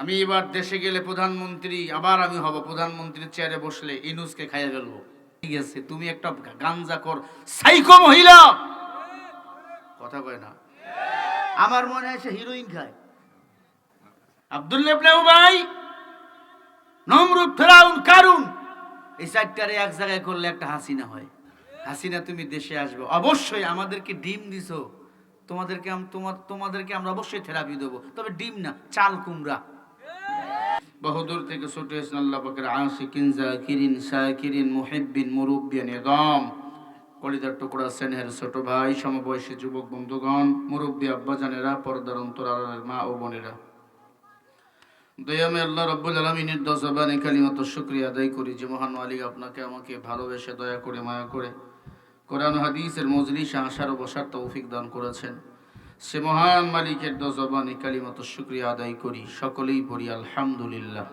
আমি এবার দেশে গেলে প্রধানমন্ত্রী, আবার আমি হব প্রধানমন্ত্রীর চেয়ারে বসলে ইনুসকে খাইয়ে ফেলব। ঠিক আছে, তুমি একটা গাঞ্জা কর। সাইকো মহিলা! কথা কয় না? আমার মনে হয় হিরোইন খায়। আব্দুল্লাহ উবাই, নমরুদ, ফেরাউন, কারুন, এই চারটারে এক জায়গায় করলে একটা হাসিনা হয়। হাসিনা, তুমি দেশে আসবে। অবশ্যই আমাদেরকে ডিম দিছো। তোমাদেরকে তোমাদেরকে আমরা অবশ্যই থেরাপি দেবো। তবে ডিম না, চাল কুমড়া। বহুদূর থেকে ছোট হয়েছেন আল্লাহ পাকের আশিকিন, জাকিরিন, শাকিরিন, মুহিব্বিন, মুরব্বিয়ান এদম কলিদার টুকরা সেনহের ছোট ভাই, সমবয়সী যুবক, বন্ধুগণ, মুরব্বী আব্বাজানেরা, পর্দার অন্তরালের মা ও বোনেরা। দয়ামে আল্লাহ রব্বুল আলমিনের দশ জবানে কালিমাত শুক্রিয়া আদায় করি যে মহান মালিক আপনাকে আমাকে ভালোবেসে দয়া করে, মায়া করে। কোরআন হাদিসের মজলিসে আসার ও বসার তৌফিক দান করেছেন। সে মহান মালিকের দশ জবানে কালিমাত শুক্রিয়া আদায় করি। সকলেই পড়ি, আলহামদুলিল্লাহ।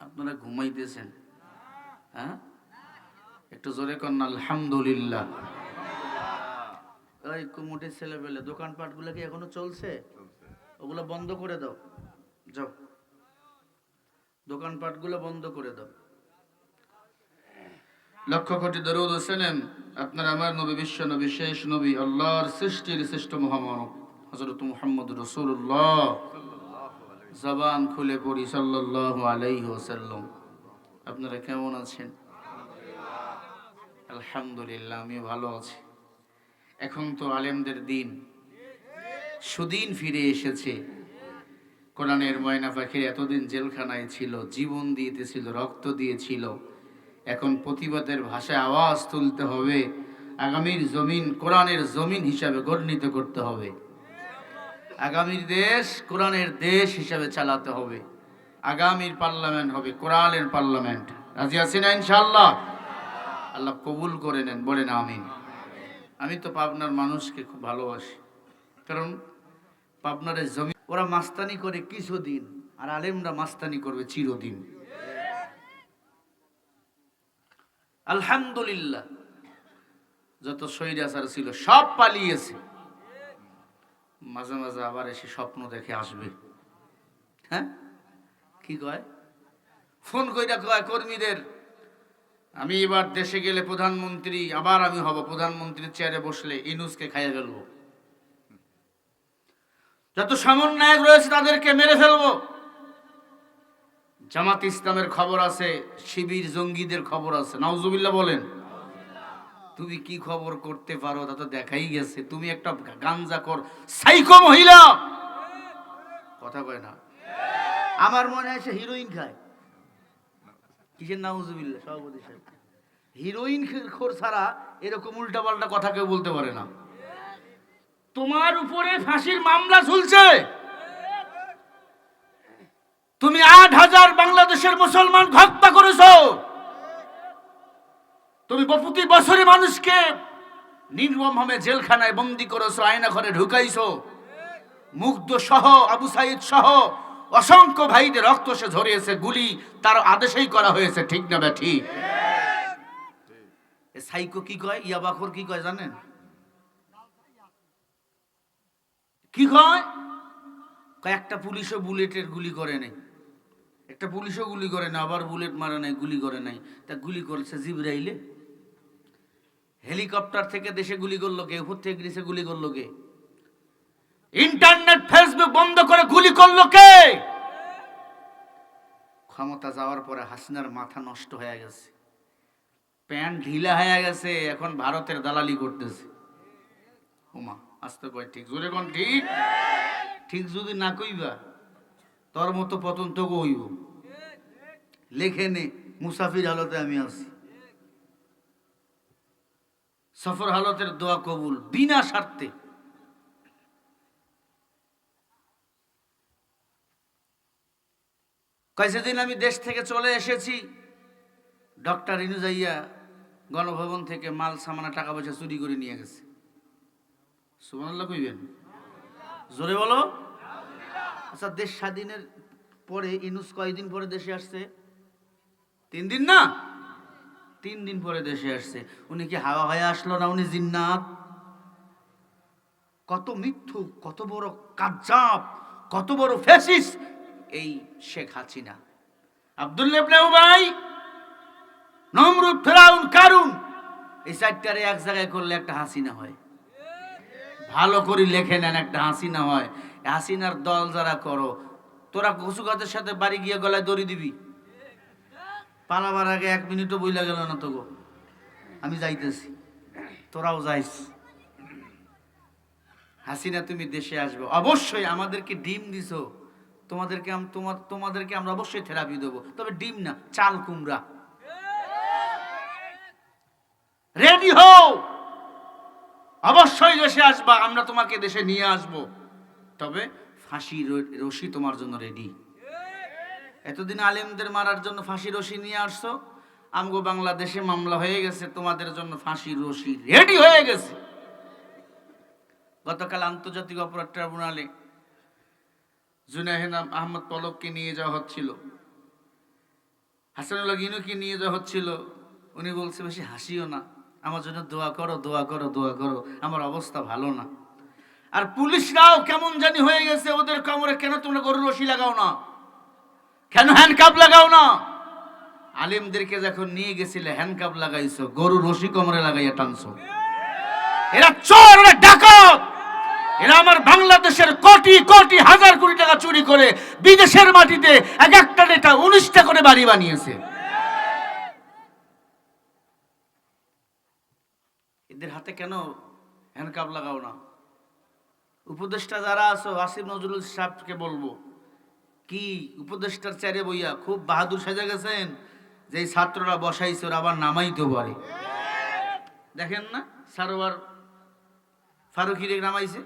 আপনারা ঘুমাইতেছেন। হ্যাঁ? একটু জোরে কর না আলহামদুলিল্লাহ। ছেলে পেলে দোকানপাটগুলো কি এখনও চলছে? ওগুলো বন্ধ করে দাও। যাও। দোকানপাটগুলো বন্ধ করে দাও। লক্ষ কোটি দরুদ হোসেনেম আপনার আমার নবী, বিশ্ব নবী, শেষ নবী, আল্লাহর সৃষ্টির শ্রেষ্ঠ মহামানব হজরত মুহাম্মদ রসুল্লাহ জবান খুলে পড়ি, সাল্লাল্লাহু আলাইহি ওয়াসাল্লাম। আপনারা কেমন আছেন? আলহামদুলিল্লাহ আমি ভালো আছি। এখন তো আলেমদের দিন। সুদিন ফিরে এসেছে। কোরআনের ময়না পাখির এতদিন জেলখানায় ছিল, জীবন দিয়েছিল রক্ত দিয়েছিল। এখন প্রতিবাদের ভাষায় আওয়াজ তুলতে হবে। আগামীর জমিন কোরআনের জমিন হিসাবে গণ্ডিত করতে হবে। আগামীর দেশ কোরআনের দেশ হিসাবে চালাতে হবে। আগামীর পার্লামেন্ট হবে কোরআনের পার্লামেন্ট। রাজি আছি না ইনশাল্লাহ আল্লাহ কবুল করে নেন, বলেন আমিন। আমি তো পাবনার মানুষকে খুব ভালোবাসি। কারণ পাবনারের জমি, ওরা মাস্তানি করে কিছুদিন, আর আলেমরা মাস্তানি করবে চিরদিন। আলহামদুলিল্লাহ, যত স্বৈরাচার ছিল সব পালিয়েছে। মাঝে মাঝে আবার এসে স্বপ্ন দেখে আসবে। হ্যাঁ? কি কয়? ফোন কইরা কয়, কর্মীদের, আমি এবার দেশে গেলে প্রধানমন্ত্রী, আবার আমি হব প্রধানমন্ত্রীর চেয়ারে বসলে ইনুসকে খাইয়ে ফেলব। যত সমন্বয়ক রয়েছে তাদেরকে মেরে ফেলব। জামাত ইসলামের খবর আছে, শিবির জঙ্গিদের খবর আছে। নাউজুবিল্লাহ বলেন, তুমি কি খবর করতে পারো? তা তো দেখাই গেছে। তুমি একটা গাঞ্জা কর। সাইকো মহিলা! কথা কয় না। আমার মনে হয় সে হিরোইন খায়। কিসের নাউজুবিল্লাহ? সভাপতি হিরোইন খোর ছাড়া এরকম উল্টাপাল্টা কথা কেউ বলতে পারে না। তোমার উপরে ফাঁসির মামলা ঝুলছে। তুমি আট হাজার বাংলাদেশের মুসলমান হত্যা করেছ। তুমি প্রতি বছরে মানুষকে নির্মম ভাবে জেলখানায় বন্দি করেছ আয়না ঘরে ঢুকাইছো। মুগ্ধ সহ আবু সাইদ সহ অসংখ্য ভাইদের রক্ত সে ঝরিয়েছে, গুলি তার আদেশেই করা হয়েছে, ঠিক না ঠিক এ সাইকো কি কয় ইয়াবাখর কি কয়, জানেন? কি কয়? কয়েকটা পুলিশও বুলেটের গুলি করে নাই। একটা পুলিশও গুলি করে না, আবার বুলেট মারে নাই, গুলি করে নাই। তা গুলি করেছে জিবরাইলে। হেলিকপ্টার থেকে দেশে গুলি করল কে? উপর থেকে দেশে গুলি করল কে? ইন্টারনেট, ফেসবুক বন্ধ করে গুলি করল কে? ক্ষমতা যাওয়ার পরে হাসিনার মাথা নষ্ট হয়ে গেছে। প্যান্ট ঢিলা হয়ে গেছে, এখন ভারতের দালালি করতেছে। ওমা আসতে কয় ঠিক? জোরে কোন ঠিক? ঠিক যদি না কইবা, তোর মতো পতন তো হইব। লেখে নে, মুসাফির হালতে আমি আছি। সফর হালতের দোয়া কবুল, বিনা স্বার্থে। কয়েছে দিন আমি দেশ থেকে চলে এসেছি, ডক্টর ইনুজাইয়া গণভবন থেকে মাল, সামানা, টাকা পয়সা চুরি করে নিয়ে গেছে। সুবহানাল্লাহ কইবেন? জোরে বলো? আচ্ছা দেশ স্বাধীনের পরে, ইনুস কয়দিন পরে দেশে আসছে? তিন দিন না? তিন দিন পরে দেশে আসছে। উনি কি হাওয়া হয়ে আসলো না উনি জিন্নাত? কত মিথ্যু, কত বড় কাজ্জাব, কত বড় ফ্যাসিস এই শেখ হাসিনা। আব্দুল্লাহ উবাই, নমরুদ, ফেরাউন, কারুন। এই চারটারে এক জায়গায় করলে একটা হাসিনা হয়। ভালো করে লেখে নেন একটা হাসিনা হয়। হাসিনার দল যারা করো, তোরা কচু গাছের সাথে বাড়ি গিয়ে গলায় দড়ি দিবি। পালাবার আগে এক মিনিটও বইলা গেল না তো গো আমি যাইতেছি। তোরাও যাইস। হাসিনা, তুমি দেশে আসবে। অবশ্যই আমাদেরকে ডিম দিছো। তোমাদেরকে তোমার তোমাদেরকে আমরা অবশ্যই থেরাপি দেবো। তবে ডিম না, চাল কুমড়া। রেডি হও! অবশ্যই দেশে আসবা, আমরা তোমাকে দেশে নিয়ে আসব। তবে ফাঁসি রশি তোমার জন্য রেডি। এতদিন আলেমদের মারার জন্য ফাঁসি রশি নিয়ে আসছো? আমগো বাংলাদেশে মামলা হয়ে গেছে, তোমাদের জন্য ফাঁসি রশি রেডি হয়ে গেছে। গতকাল আন্তর্জাতিক অপরাধ ট্রাইব্যুনালে জুনাহেন আহমদ পলককে নিয়ে যাওয়া হচ্ছিল। হাসানুল্লাহ গিনুকে নিয়ে যাওয়া হচ্ছিল। উনি বলছে, বেশি হাসিও না। আমার জন্য দোয়া করো দোয়া করো দোয়া করো। আমার অবস্থা ভালো না। আর পুলিশরাও কেমন জানি হয়ে গেছে, ওদের কামড়ে কেন তোমরা গরুর রশি লাগাও না? কেন হ্যান্ডকাপ লাগাও না আলিমদেরকে যখন নিয়ে গেছিলে হ্যান্ডকাপ লাগাইছো গরু রশি কোমরে লাগাইয়া টানছো। এরা চোর, এরা ডাকাত! এরা আমার বাংলাদেশের কোটি কোটি, হাজার কোটি টাকা চুরি করে বিদেশের মাটিতে এক একটা নেতা উনিশটা করে বাড়ি বানিয়েছে। এদের হাতে কেন হ্যান্ডকাপ লাগাও না উপদেষ্টা যারা আছো, আসিফ নজরুল সাহেবকে বলব কি উপদেষ্টার চারে বইয়া খুব বাহাদুর সেজে গেছেন যে ছাত্ররা বসাইছে ওরা আবার নামাইতে পারে। দেখেন না সারোয়ার ফারুকিরে নামাইছে?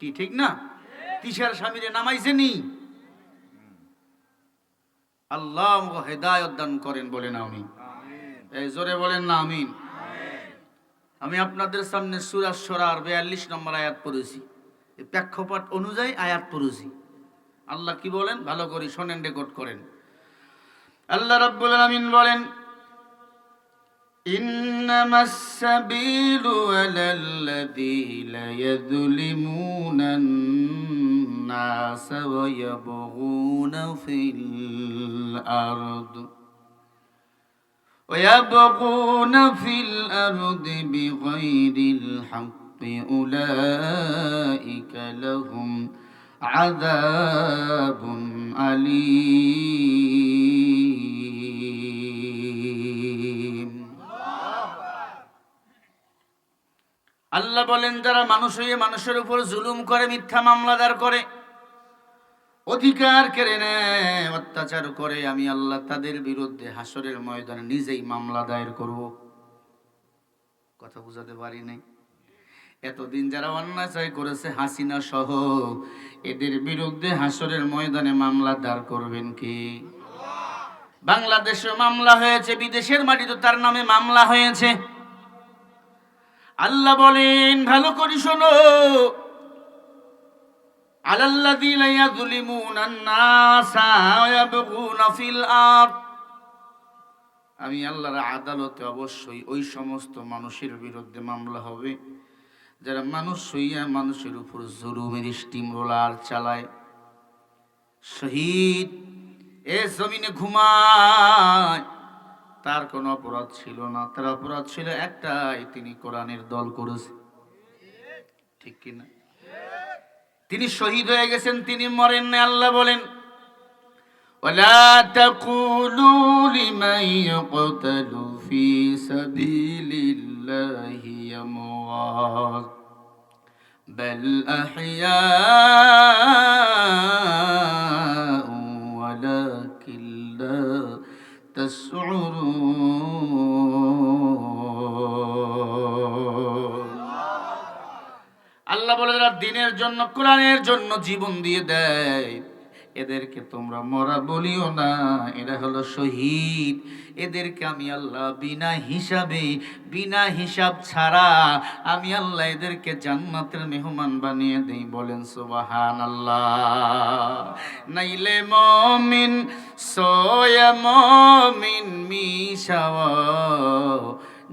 কি ঠিক না? তিসার স্বামীরে নামাইছে নি আল্লাহ হেদায়ত দান করেন বলেন আমি এই জোরে বলেন না আমিন। আমি আপনাদের সামনে সুরাজ সরার বিয়াল্লিশ নম্বর আয়াত পড়েছি। প্রেক্ষাপট অনুযায়ী আয়াত পড়েছি। আল্লাহ কি বলেন ভালো করে শোনেন রেকর্ড করেন আল্লাহ রাব্বুল আলামিন বলেন إنما السبيل على الذين يظلمون الناس ويبغون في الأرض ويبغون في الأرض بغير الحق أولئك لهم عذاب أليم আল্লাহ বলেন যারা মানুষ হয়ে মানুষের উপর জুলুম করে মিথ্যা মামলাদার করে অধিকার কেড়ে নেয় অত্যাচার করে আমি আল্লাহ তাদের বিরুদ্ধে হাসরের ময়দানে নিজেই মামলা দায়ের করব কথা বুঝাতে পারি নাই এতদিন যারা অন্যাচার করেছে হাসিনা সহ, এদের বিরুদ্ধে হাসরের ময়দানে মামলা দাঁড় করবেন কি? বাংলাদেশে মামলা হয়েছে, বিদেশের মাটিতে তার নামে মামলা হয়েছে। আল্লাহ বলেন, ভালো করি শোনো। আমি আল্লাহর আদালতে অবশ্যই ওই সমস্ত মানুষের বিরুদ্ধে মামলা হবে। যারা মানুষ হইয়া মানুষের উপর জুলুমের স্টিম রোলার চালায় শহীদ এ জমিনে ঘুমায় তার কোনো অপরাধ ছিল না তার অপরাধ ছিল একটাই তিনি কোরআনের দল করেছে ঠিক কিনা তিনি শহীদ হয়ে গেছেন তিনি মরেন না আল্লাহ বলেন ولا تقولوا لمن يقتل في سبيل الله يموت بل أحياء ولكن لا تشعرون আল্লাহ বলে যারা দিনের জন্য কোরআনের জন্য জীবন দিয়ে দেয় এদেরকে তোমরা মরা বলিও না, এরা হলো শহীদ। এদেরকে আমি আল্লাহ বিনা হিসাবে, বিনা হিসাব ছাড়া আমি আল্লাহ এদেরকে জান্নাতের মেহমান বানিয়ে দেই বলেন সুবাহান আল্লাহ নাইলে মমিন, সোয়া মমিন মিশাওয়া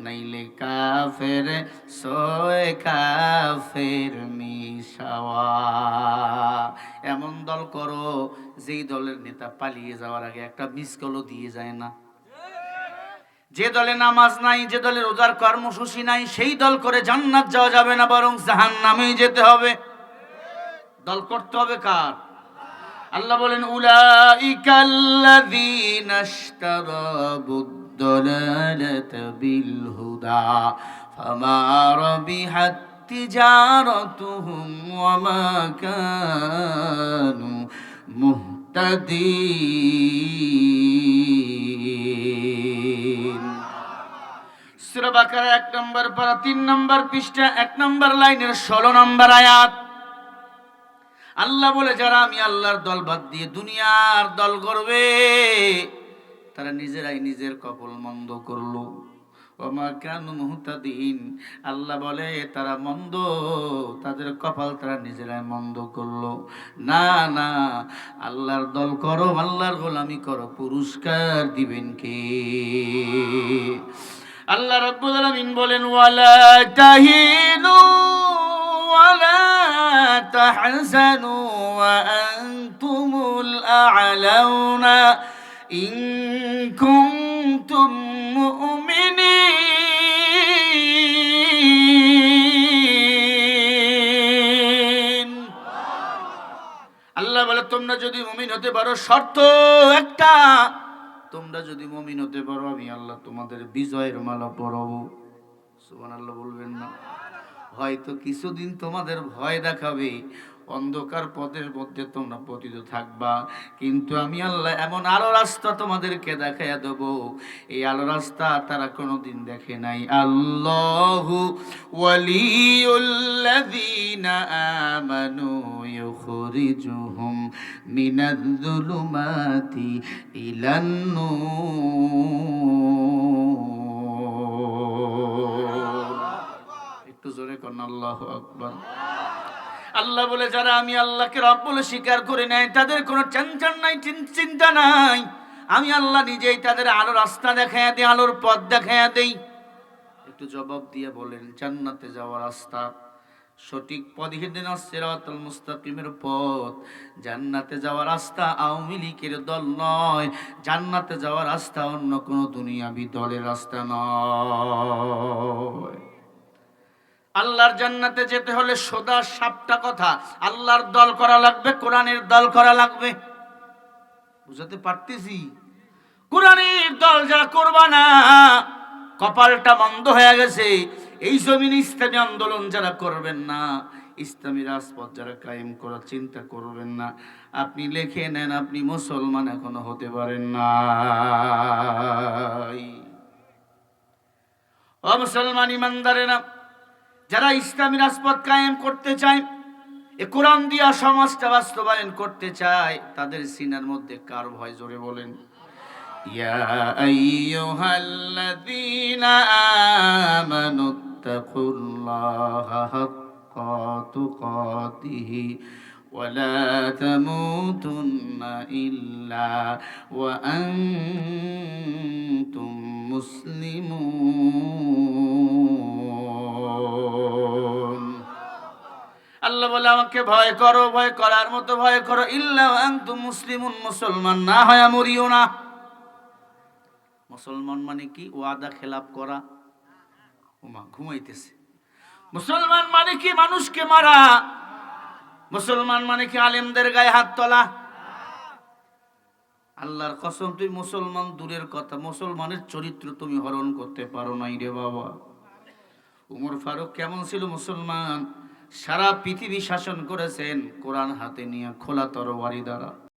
নাইলে কাফের, সোয় কাফের মিশাওয়া এমন দল করো, যেই দলের নেতা পালিয়ে যাওয়ার আগে একটা মিস কলও দিয়ে যায় না। যে দলে নামাজ নাই, যে দলে রোজার কর্মসূচি নাই, সেই দল করে জান্নাত যাওয়া যাবে না, বরং জাহান নামেই যেতে হবে। দল করতে হবে কার? আল্লাহ বলেন, উলাইকাল্লাযীনা ইশতারাবুদ-দালালাতা বিল হুদা, ফামা রাবিহাত ওয়া মা কানু মুহতাদিন। সূরা বাকারা এক নম্বর পারা, তিন নম্বর পৃষ্ঠা, এক নম্বর লাইনের ষোলো নম্বর আয়াত। আল্লাহ বলে, যারা আমি আল্লাহর দল বাদ দিয়ে দুনিয়ার দল করবে তারা নিজেরাই নিজের কপল মন্দ করল। ওমা কেন মুহতাদিন। আল্লাহ বলে, তারা মন্দ, তাদের কপাল তারা নিজেরাই মন্দ করল। না না, আল্লাহর দল করো, আল্লাহর গোলামি করো, পুরস্কার দিবেন কে? আল্লাহ রাব্বুল আলামিন বলেন, ওয়ালা তাহিনু, ওয়ালা তাহজানু, ওয়া আনতুমুল আ'লাউনা, ইন কুনতুম আল্লাহ বলে, তোমরা যদি মুমিন হতে পারো, শর্ত একটা। তোমরা যদি মুমিন হতে পারো, আমি আল্লাহ তোমাদের বিজয়ের মালা পরাবো। সুবহান আল্লাহ বলবেন না। হয়তো কিছুদিন তোমাদের ভয় দেখাবে। অন্ধকার পথের মধ্যে তোমরা পতিত থাকবা। কিন্তু আমি আল্লাহ এমন আলো রাস্তা তোমাদেরকে দেখাইয়া দেবো। এই আলো রাস্তা তারা কোনোদিন দেখে নাই। আল্লাহ ওয়ালিউল্লাযীনা আমানু একটু জোরে করেন আল্লাহু আকবার। আল্লাহ বলে, যারা আমি আল্লাহকে রব বলে স্বীকার করে নেয়, তাদের কোনো টেনশন নাই চিন্তা নাই। আমি আল্লাহ নিজেই তাদের আলো রাস্তা দেখাইয়া দিই, আলোর পথ দেখাইয়া দেই। একটু জবাব দিয়ে বলেন, জান্নাতে যাওয়ার রাস্তা সঠিক হিদিন সিরাতুল মুস্তাকিমের পথ। জান্নাতে যাওয়ার রাস্তা আওয়ামী লীগের দল নয়। জান্নাতে যাওয়ার রাস্তা অন্য কোনো দুনিয়াবি দলের রাস্তা নয়। আল্লাহর জান্নাতে যেতে হলে সোদা সাপটা কথা। আল্লাহর দল করা লাগবে, কোরআনের দল করা লাগবে। বুঝাতে পারতেছি? কোরআনের দল যারা করবা না, কপালটা বন্ধ হয়ে গেছে। এই জমিন ইসলামী আন্দোলন যারা করবেন না, ইসলামী রাজপথ যারা কায়েম করার চিন্তা করবেন না। আপনি লিখে নেন, আপনি মুসলমান এখনও হতে পারেন না ও মুসলমান ইমানদারেরা যারা ইসলামী রাজপথ কায়েম করতে চায়, এ কোরআন দিয়া সমাজটা বাস্তবায়ন করতে চায়, তাদের সিনার মধ্যে কার ভয় জোরে বলেন। ইয়া ولا تموتن إلا وأنتم مسلمون আল্লাহ বলে আমাকে ভয় করো ভয় করার মতো ভয় করো ইল্লা আনতুম মুসলিমুন মুসলমান না হয় মরিও না মুসলমান মানে কি ওয়াদা খেলাপ করা ওমা ঘুমাইতেছে মুসলমান মানে কি মানুষকে মারা মুসলমান মানে কি আলেমদের গায়ে হাত তোলা? আল্লাহর কসম, তুই মুসলমান দূরের কথা, মুসলমানের চরিত্র তুমি হরণ করতে পারো নাই রে বাবা। উমর ফারুক কেমন ছিল মুসলমান? সারা পৃথিবী শাসন করেছেন, কোরআন হাতে নিয়ে খোলা তরবারি দ্বারা।